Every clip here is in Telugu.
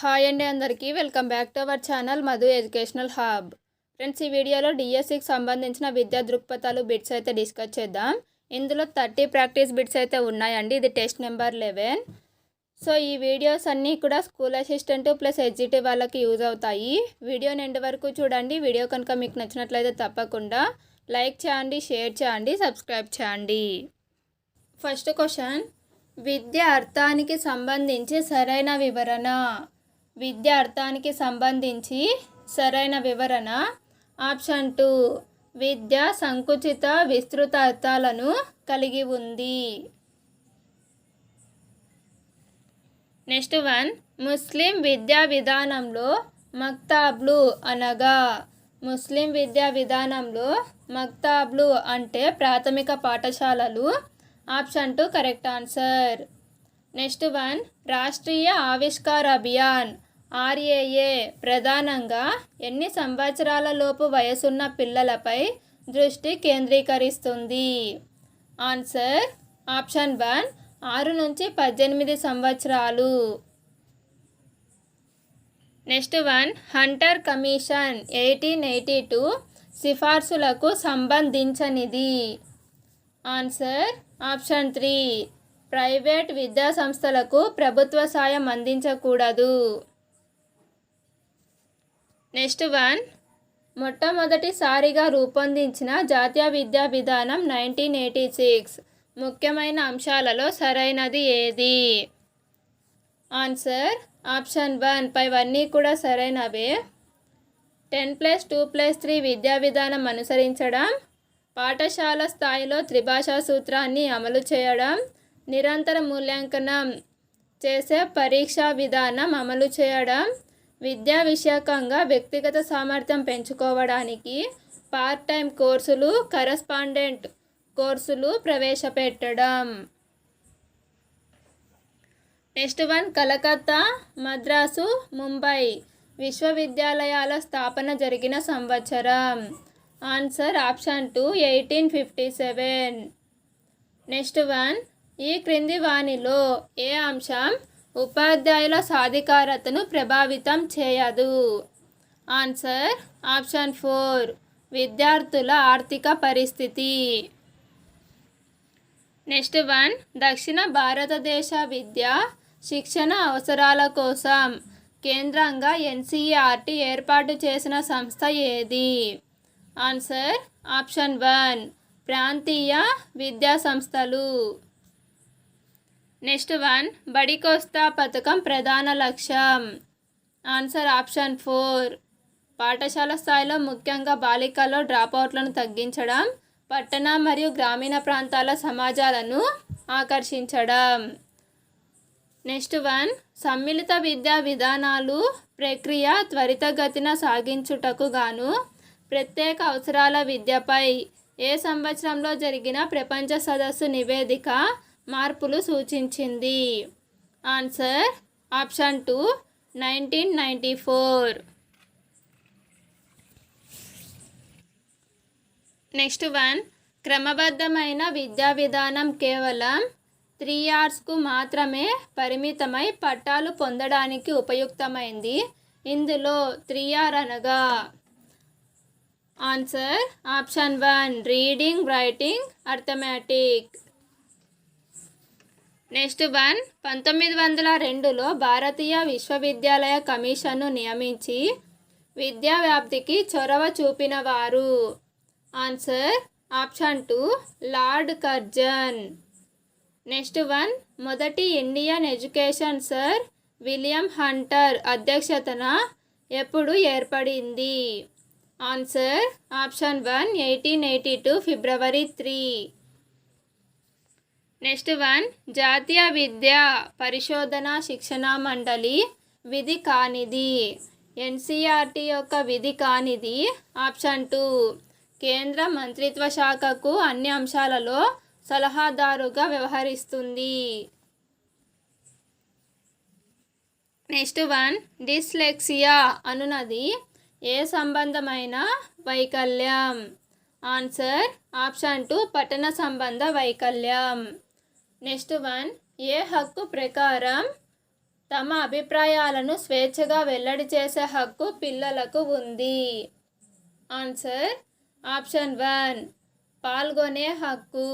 హాయ్ అండి అందరికీ. Welcome back to our channel Madhu educational hub. Friends ఈ వీడియోలో డిఎస్సికి సంబంధించిన విద్యా దృక్పథాలు బిట్స్ అయితే డిస్కస్ చేద్దాం. ఇందులో థర్టీ ప్రాక్టీస్ బిట్స్ అయితే ఉన్నాయండి. ఇది టెస్ట్ నెంబర్ లెవెన్. సో ఈ వీడియోస్ అన్నీ కూడా స్కూల్ అసిస్టెంట్ ప్లస్ ఎగ్జిటివ్ వాళ్ళకి యూజ్ అవుతాయి. వీడియో నిండి వరకు చూడండి. వీడియో కనుక మీకు నచ్చినట్లయితే తప్పకుండా లైక్ చేయండి షేర్ చేయండి సబ్స్క్రైబ్ చేయండి. First question. విద్య అర్థానికి సంబంధించి సరైన వివరణ. విద్య అర్థానికి సంబంధించి సరైన వివరణ. ఆప్షన్ టూ విద్య సంకుచిత విస్తృత అర్థాలను కలిగి ఉంది. నెక్స్ట్ వన్ ముస్లిం విద్యా విధానంలో మక్తాబ్లు అనగా ముస్లిం విద్యా విధానంలో మక్తాబ్లు అంటే ప్రాథమిక పాఠశాలలు. Option two correct answer. Next one Rashtriya Avishkar Abhiyan RAA ప్రధానంగా ఎన్ని సంవత్సరాల లోపు వయసున్న పిల్లలపై దృష్టి కేంద్రీకరిస్తుంది? ఆన్సర్ ఆప్షన్ వన్ ఆరు నుంచి పద్దెనిమిది సంవత్సరాలు. Next one Hunter commission eighteen eighty two సిఫార్సులకు సంబంధించనిది. ఆన్సర్ ఆప్షన్ త్రీ ప్రైవేట్ విద్యా సంస్థలకు ప్రభుత్వ సాయం అందించకూడదు. Next one. మొట్టమొదటిసారిగా రూపొందించిన జాతీయ విద్యా విధానం నైన్టీన్ ఎయిటీ సిక్స్. ముఖ్యమైన అంశాలలో సరైనది ఏది? Answer option one. పైవన్నీ కూడా సరైనవే. Ten plus two plus three విద్యా విధానం అనుసరించడం. పాఠశాల స్థాయిలో త్రిభాషా సూత్రాన్ని అమలు చేయడం. నిరంతర మూల్యాంకనం చేసే పరీక్షా విధానం అమలు చేయడం. విద్యా విషయకంగా వ్యక్తిగత సామర్థ్యం పెంచుకోవడానికి పార్ట్ టైం కోర్సులు కరస్పాండెంట్ కోర్సులు ప్రవేశపెట్టడం. నెక్స్ట్ వన్ కలకత్తా మద్రాసు ముంబై విశ్వవిద్యాలయాల స్థాపన జరిగిన సంవత్సరం. Answer option two eighteen fifty seven. Next one ఈ క్రింది వాణిలో ఏ అంశం ఉపాధ్యాయుల సాధికారతను ప్రభావితం చేయదు. ఆన్సర్ ఆప్షన్ ఫోర్ విద్యార్థుల ఆర్థిక పరిస్థితి. నెక్స్ట్ వన్ దక్షిణ భారతదేశ విద్య శిక్షణ అవసరాల కోసం కేంద్రంగా ఎన్సీఆర్టీ ఏర్పాటు చేసిన సంస్థ ఏది? ఆన్సర్ ఆప్షన్ వన్ ప్రాంతీయ విద్యా సంస్థలు. నెక్స్ట్ వన్ బడికోస్తా పథకం ప్రధాన లక్ష్యం. ఆన్సర్ ఆప్షన్ ఫోర్ పాఠశాల స్థాయిలో ముఖ్యంగా బాలికల్లో డ్రాప్అవుట్లను తగ్గించడం పట్టణ మరియు గ్రామీణ ప్రాంతాల సమాజాలను ఆకర్షించడం. నెక్స్ట్ వన్ సమ్మిళిత విద్యా విధానాలు ప్రక్రియ త్వరితగతిన సాగించుటకు గాను ప్రత్యేక అవసరాల విద్యపై ఏ సంవత్సరంలో జరిగిన ప్రపంచ సదస్సు నివేదిక మార్పులు సూచించింది. Answer option two nineteen ninety four. Next one క్రమబద్ధమైన విద్యా విధానం కేవలం త్రీ ఇయర్స్కు మాత్రమే పరిమితమై పట్టాలు పొందడానికి ఉపయుక్తమైంది. ఇందులో త్రీ ఆర్ అనగా answer option one reading writing arithmetic. Next one పంతొమ్మిది వందల రెండులో భారతీయ విశ్వవిద్యాలయ కమిషన్ను నియమించి విద్యా వ్యాప్తికి చొరవ చూపిన వారు answer option two Lord Curzon. Next one మొదటి Indian education sir William Hunter అధ్యక్షతన ఎప్పుడు ఏర్పడింది? Answer option one eighteen eighty two February three. Next one జాతీయ విద్యా పరిశోధన శిక్షణ మండలి విధి కానిది. ఎన్సీఆర్టీ యొక్క విధి కానిది. ఆప్షన్ టూ కేంద్ర మంత్రిత్వ శాఖకు అన్ని అంశాలలో సలహాదారుగా వ్యవహరిస్తుంది. నెక్స్ట్ వన్ డిస్లెక్సియా అనునది. ఏ సంబంధమైన వైకల్యం? ఆన్సర్ ఆప్షన్ టూ పట్టణ సంబంధ వైకల్యం. నెక్స్ట్ వన్ ఏ హక్కు ప్రకారం తమ అభిప్రాయాలను స్వేచ్ఛగా వెల్లడి చేసే హక్కు పిల్లలకు ఉంది? ఆన్సర్ ఆప్షన్ వన్ పాల్గొనే హక్కు.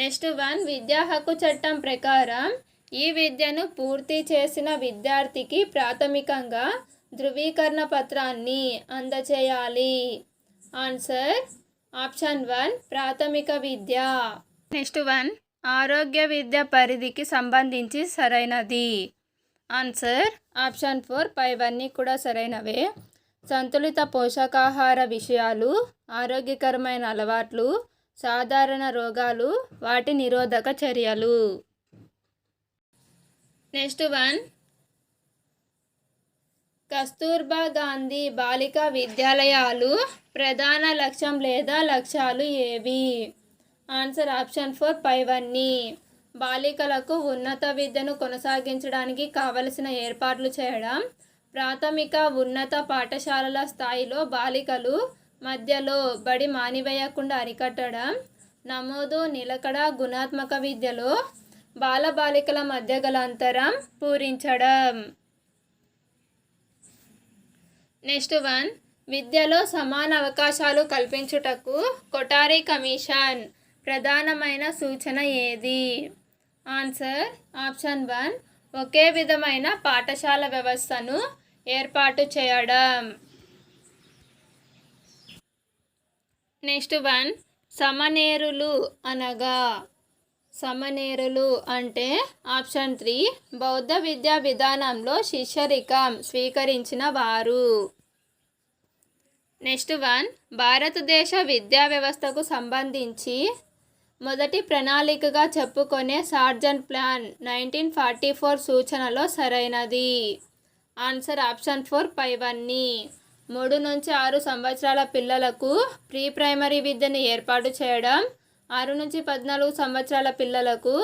నెక్స్ట్ వన్ విద్యా హక్కు చట్టం ప్రకారం ఈ విద్యను పూర్తి చేసిన విద్యార్థికి ప్రాథమికంగా ధృవీకరణ పత్రాన్ని అందచేయాలి. ఆన్సర్ ఆప్షన్ వన్ ప్రాథమిక విద్య. నెక్స్ట్ వన్ ఆరోగ్య విద్య పరిధికి సంబంధించి సరైనది. ఆన్సర్ ఆప్షన్ ఫోర్ పైవన్నీ కూడా సరైనవే. సంతులిత పోషకాహార విషయాలు ఆరోగ్యకరమైన అలవాట్లు సాధారణ రోగాలు వాటి నిరోధక చర్యలు. నెక్స్ట్ వన్ కస్తూర్బా గాంధీ బాలికా విద్యాలయాలు ప్రధాన లక్ష్యం లేదా లక్ష్యాలు ఏవి? ఆన్సర్ ఆప్షన్ ఫోర్ పైవన్నీ. బాలికలకు ఉన్నత విద్యను కొనసాగించడానికి కావలసిన ఏర్పాట్లు చేయడం ప్రాథమిక ఉన్నత పాఠశాలల స్థాయిలో బాలికలు మధ్యలో బడి మానివేయకుండా అరికట్టడం నమోదు నిలకడ గుణాత్మక విద్యలో బాలబాలికల మధ్య గల అంతరం పూరించడం. నెక్స్ట్ వన్ విద్యలో సమాన అవకాశాలు కల్పించుటకు కొటారి కమిషన్ ప్రధానమైన సూచన ఏది? ఆన్సర్ ఆప్షన్ వన్ ఒకే విధమైన పాఠశాల వ్యవస్థను ఏర్పాటు చేయడం. నెక్స్ట్ వన్ సమనేరులు అనగా సమనేరులు అంటే ఆప్షన్ త్రీ బౌద్ధ విద్యా విధానంలో శిష్యరికం స్వీకరించిన వారు. నెక్స్ట్ వన్ భారతదేశ విద్యా వ్యవస్థకు సంబంధించి మొదటి ప్రణాళికగా చెప్పుకునే Sargent plan nineteen forty four సూచనలో సరైనది. ఆన్సర్ ఆప్షన్ ఫోర్ పైవన్నీ. మూడు నుంచి ఆరు సంవత్సరాల పిల్లలకు ప్రీ ప్రైమరీ విద్యను ఏర్పాటు చేయడం ఆరు నుంచి పద్నాలుగు సంవత్సరాల పిల్లలకు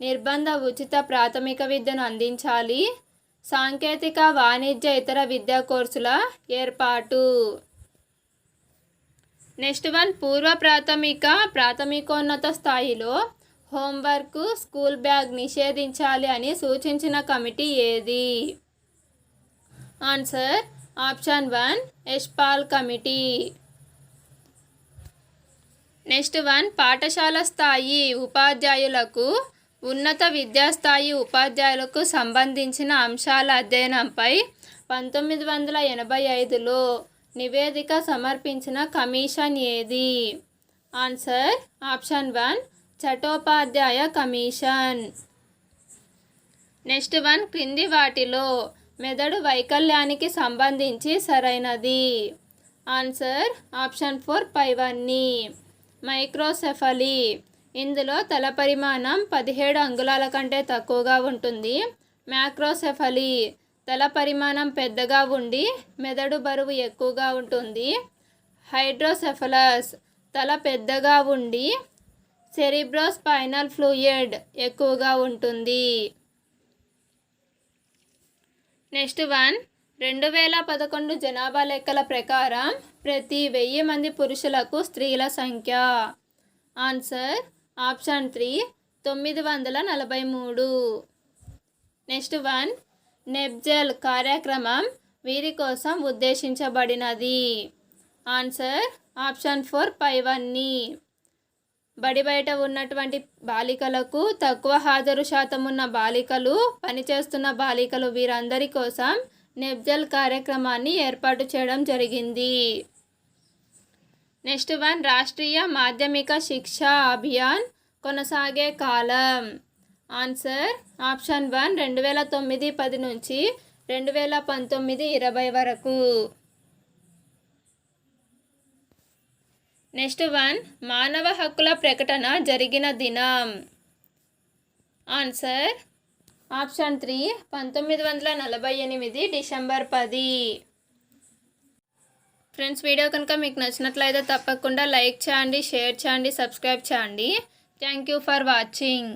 నిర్బంధ ఉచిత ప్రాథమిక విద్యను అందించాలి. సాంకేతిక వాణిజ్య ఇతర విద్యా కోర్సుల ఏర్పాటు. నెక్స్ట్ వన్ పూర్వ ప్రాథమిక ప్రాథమికోన్నత స్థాయిలో హోంవర్క్ స్కూల్ బ్యాగ్ నిషేధించాలి అని సూచించిన కమిటీ ఏది? Answer option one Yashpal committee. Next one పాఠశాల స్థాయి ఉపాధ్యాయులకు ఉన్నత విద్యాస్థాయి ఉపాధ్యాయులకు సంబంధించిన అంశాల అధ్యయనంపై పంతొమ్మిది వందల ఎనభై ఐదులో నివేదిక సమర్పించిన కమిషన్ ఏది? Answer option one Chattopadhyay commission. Next one క్రింది వాటిలో మెదడు వైకల్యానికి సంబంధించి సరైనది. ఆన్సర్ ఆప్షన్ ఫోర్ పైవన్నీ మైక్రోసెఫలీ. ఇందులో తల పరిమాణం పదిహేడు అంగుళాల కంటే తక్కువగా ఉంటుంది. మ్యాక్రోసెఫలీ తల పరిమాణం పెద్దగా ఉండి మెదడు బరువు ఎక్కువగా ఉంటుంది. హైడ్రోసెఫలస్ తల పెద్దగా ఉండి సెరిబ్రోస్పైనల్ ఫ్లూయిడ్ ఎక్కువగా ఉంటుంది. Next one. రెండు వేల పదకొండు జనాభా లెక్కల ప్రకారం ప్రతి వెయ్యి మంది పురుషులకు స్త్రీల సంఖ్య. ఆన్సర్ ఆప్షన్ త్రీ తొమ్మిది వందల నలభై మూడు. నెక్స్ట్ వన్ నెబ్జల్ కార్యక్రమం వీరి కోసం ఉద్దేశించబడినది. ఆన్సర్ ఆప్షన్ ఫోర్ పైవన్నీ. బడి బయట ఉన్నటువంటి బాలికలకు తక్కువ హాజరు శాతం ఉన్న బాలికలు పనిచేస్తున్న బాలికలు వీరందరి కోసం నెబ్జల్ కార్యక్రమాన్ని ఏర్పాటు చేయడం జరిగింది. నెక్స్ట్ వన్ రాష్ట్రీయ మాధ్యమిక శిక్షా అభియాన్ కొనసాగే కాలం. ఆన్సర్ ఆప్షన్ వన్ రెండు వేల తొమ్మిది పది నుంచి రెండు వేల పంతొమ్మిది ఇరవై వరకు. నెక్స్ట్ వన్ మానవ హక్కుల ప్రకటన జరిగిన దినం. ఆన్సర్ ఆప్షన్ త్రీ పంతొమ్మిది వందల నలభై ఎనిమిది డిసెంబర్ పది. ఫ్రెండ్స్ వీడియో కనుక మీకు నచ్చినట్లయితే తప్పకుండా లైక్ చేయండి షేర్ చేయండి సబ్స్క్రైబ్ చేయండి. Thank you for watching.